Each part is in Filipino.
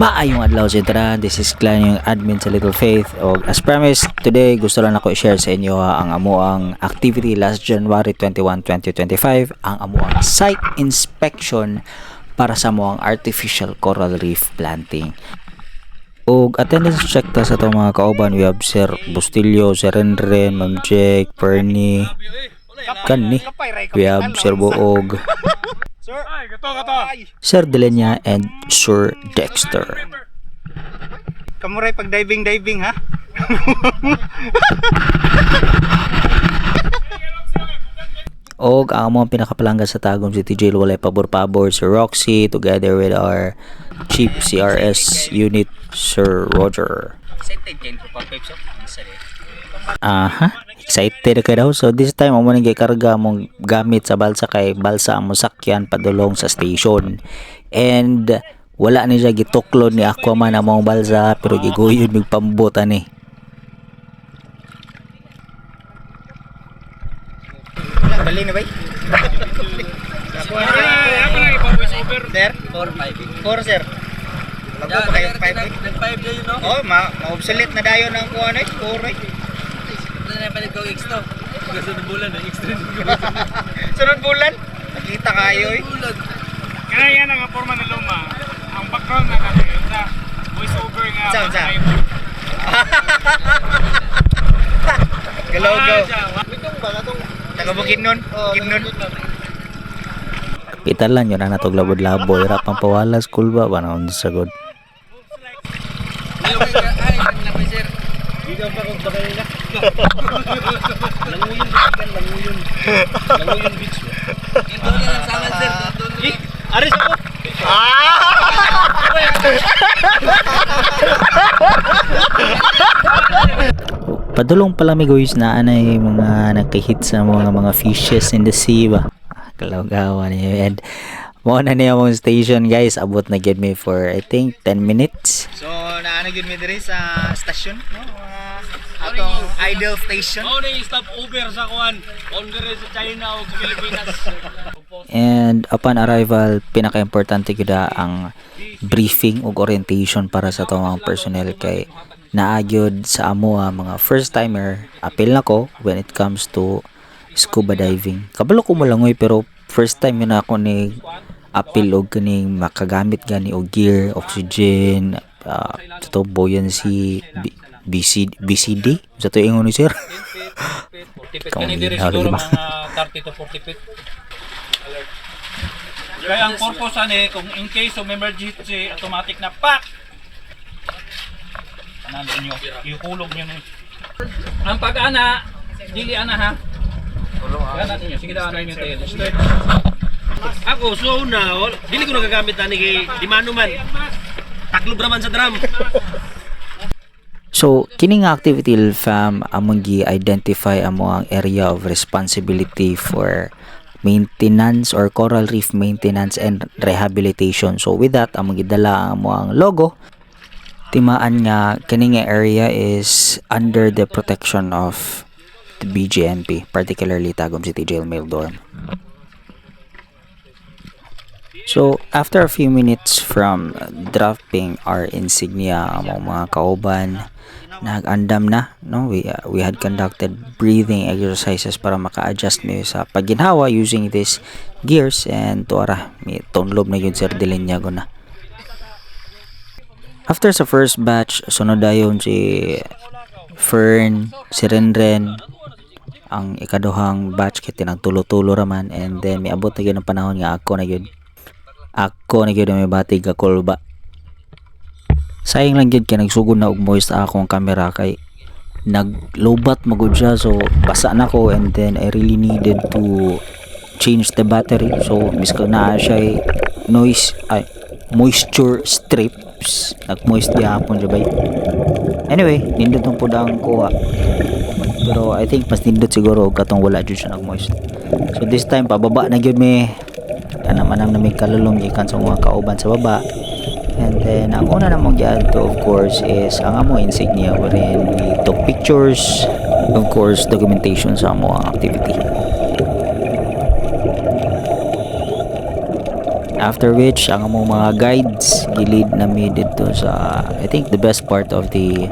Maayong adlaw sa tara, this is Clan yung admin sa Little Faith. O as promised, today gusto lang ako i-share sa inyo ha, ang amuang activity last January 21, 2025 ang amuang site inspection para sa amuang artificial coral reef planting. Og attendance check ta sa itong mga kauban we have Sir Bustillo, Sir Renren, Ma'am Jake, Pernie Kani. We have Sir Buog Sir! Ay, gato, gato! Sir Delenya and Sir Dexter Kamuray pag diving diving ha? Og ang pinakapalangga sa tagom si TJ Walay Pabor-Pabor, si Roxy, together with our Chief CRS unit, Sir Roger. Excited kayo ko Ang excited ka daw. So this time, amo nang gikarga mong gamit sa balsa kay balsa ang sakyan padulong sa station. And wala ni siya gituklod ni Aquaman ang mga balsa pero giguyod mig pambutan ni. Dali na ba? Lang ipa-voice over. Sir? 4-5. 4 sir. Lago pa kayo 5 eh. Nag-5 na yun, no? Oh, ma ma-obsolete na dayon ng kuha na eh. 4 eh. Ito na palit ko X to. Gusto ng bulan, X to. Sunod bulan. Nakita kayo eh. Bulan. Kaya yan ang forma ng luma. Ang background na natin yun sa voice over nga. Saan, saan? Galogo. Ah, siya. Taga Bukidnon. Bukidnon. Pitalan yun na natog labod-labo. Hirap ang pawala school ba? Panahon sa god. Ay, lang pa sir. Ito na lang sana sir. Aris ako. Padulong pala mi guys na anay mga nakahit sa mga mga fishes in the sea ba. Kalawgawa niya. And mo na niya mong station guys. Abot na get me for I think 10 minutes. So, naano yun mi diri sa stasyon, no? Uh, idol station. Mao stop over sa kuan. On dire sa China o sa Pilipinas. And upon arrival, pinaka-importante gida ang briefing ug orientation para sa mga personnel kay naagyod sa amo ah, mga first timer apil nako when it comes to scuba diving. Kabalo ko mo langoy pero first time yun ako ni apil og kaning makagamit gani og gear, oxygen, uh, to buoyancy, BC, BCD. Sa to ingon ni sir. 40 feet. Kani hindi, siguro mga 30 to 40 feet. Kaya ang purpose ani kung in case of emergency automatic na pak. Tanan ninyo, ihulog niyo ni. Ang pag-ana, dili ana ha. Ana ninyo, sige daw ana ninyo tayo. Ako, so na, wal- dili ko nagagamit na ni kay di mano man. Taklob raman sa drum. So, kini nga activity fam among gi-identify amo ang area of responsibility for maintenance or coral reef maintenance and rehabilitation. So, with that, among gidala amo ang logo. Timaan nga kini nga area is under the protection of the BGMP, particularly Tagum City Jail Mail Dorm. So, after a few minutes from dropping our insignia among mga kauban, nag-andam na, no? We, uh, we had conducted breathing exercises para maka-adjust mi sa pagginhawa using these gears and tuara, may tonlob na yun sir Dilinyago na. After sa first batch, sunod dayon si Fern, si Renren, ang ikaduhang batch kay tinagtulo-tulo raman and then may abot na gyud ang panahon nga ako na gyud ako na gyud may batig ka kulba sayang lang gyud kay nagsugod na og moist akong camera kay naglobat magud siya. So basa na ko and then I really needed to change the battery. So miska na siya noise ay moisture strips. Nag moist gihapon siya bay. Anyway nindot tong pudang kuha. Pero I think mas nindot siguro katong wala jud siya nag moist so this time pababa na gyud me kana man ang namig kalulong gikan sa mga kauban sa baba and then ang una namong giadto of course is ang amo insignia wherein we took pictures of course documentation sa amo activity After which, ang among mga guides gilid na mi dito sa I think the best part of the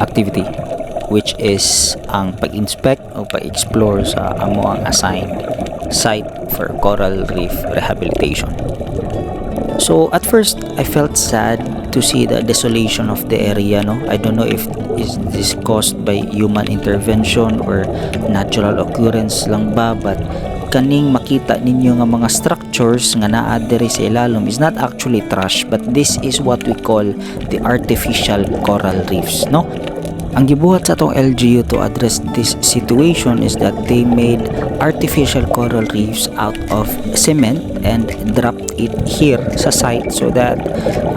activity which is ang pag-inspect o pag-explore sa amo ang assigned site for coral reef rehabilitation. So at first I felt sad to see the desolation of the area no. I don't know if is this caused by human intervention or natural occurrence lang ba but kaning makita ninyo nga mga structures nga naa diri sa ilalom is not actually trash but this is what we call the artificial coral reefs no ang gibuhat sa atong LGU to address this situation is that they made artificial coral reefs out of cement and dropped it here sa site so that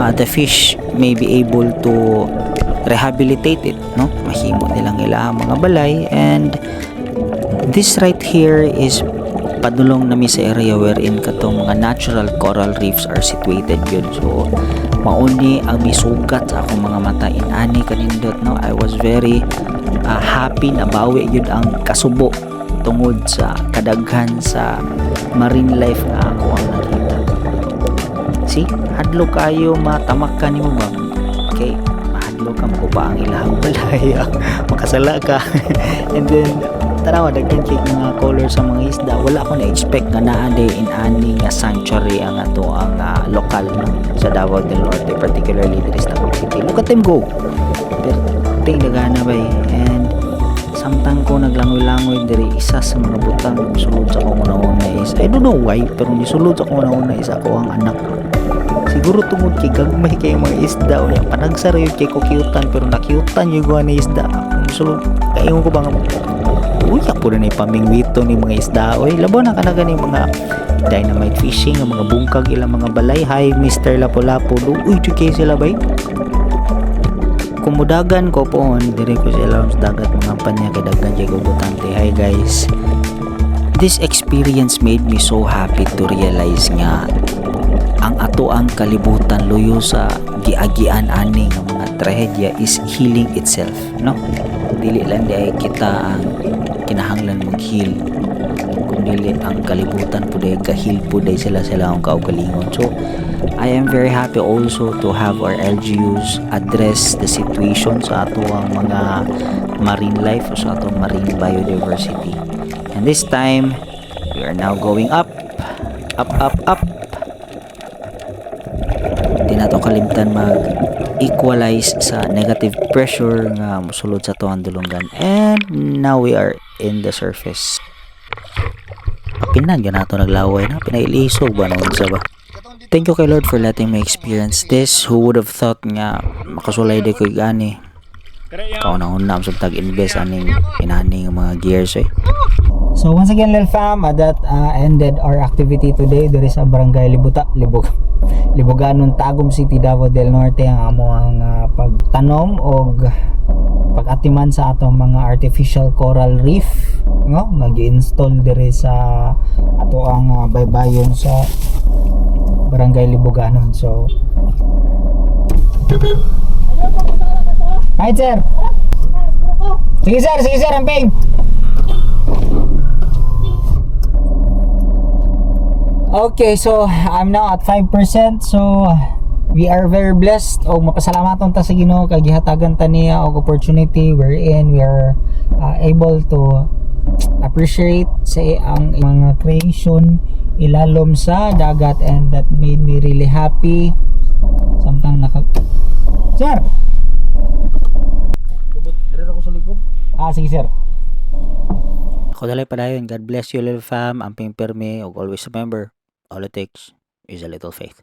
uh, the fish may be able to rehabilitate it no? Mahimo nilang ilang mga balay and this right here is padulong nami sa area wherein katong mga natural coral reefs are situated yun. So mauni ang misugat sa akong mga mata. Inani kanindot no? I was very uh, happy na bawi yun ang kasubo tungod sa kadaghan sa marine life nga ako ang nakita. See? Hadlo kayo matamak ka nimo ba okay mahadlo ka ba ang ilahang balay makasala ka. And then tanawa daghan kay mga color sa mga isda. Wala ko na expect nga naa day in ani nga sanctuary ang ato ang ah, lokal sa Davao del Norte particularly diri sa City. Look at them go. Ting dagana bay. And samtang ko naglangoy-langoy diri isa sa mga butang sulod sa akong una-una is I don't know why pero nisulod sa akong una-una is ako ang anak siguro tungod kay gagmay kay mga isda o yung panagsara kay kukyutan pero nakyutan yung gawa ni isda. Sulod kayo ko ba nga uy ako na ipamingwito ni mga isda oy. Labo na ka na gani mga dynamite fishing ang mga bungkag ilang mga balay. Hi Mr. Lapu-Lapu. Uy kay sila bay. Kumudagan ko po dire ko sila sa dagat mga panya kay daghan kay gugutante. Hi guys. This experience made me so happy to realize nga ang ato ang kalibutan luyo sa giagian ani nga mga trahedya is healing itself no? Dili lang di kita ang kinahanglan mag heal kundi ang kalibutan po day kahil po day sila sila ang kaugalingon. So I am very happy also to have our LGUs address the situation sa ato ang mga marine life o sa atong marine biodiversity. And this time we are now going up up up up di kalimtan mag equalize sa negative pressure nga musulod sa tuang dulungan and now we are in the surface. Papinan yan nato naglaway na. Pinailisog ba naman sa ba? Thank you kay Lord for letting me experience this. Who would have thought nga makasulay di ko gani? Kaunahon na sa tag invest aning inaning mga gears eh. So once again, Lil Fam, that uh, ended our activity today. There is a barangay Libuta, Libog, Liboganon, Tagum City, Davao del Norte ang amo ang uh, pagtanom o pag-atiman sa atong mga artificial coral reef no? Nag-install dire sa ato ang uh, baybayon sa barangay Liboganon. So Hi sir. Sige sir, sige sir, amping Okay, so I'm now at 5%. So we are very blessed o mapasalamaton ta sa Ginoo kay gihatagan ta niya og opportunity wherein we are uh, able to appreciate sa ang mga creation ilalom sa dagat and that made me really happy. Samtang naka Sir. Ah, sige sir. Ako dalay padayon. God bless you little fam. Permi. Og always remember, all it takes is a little faith.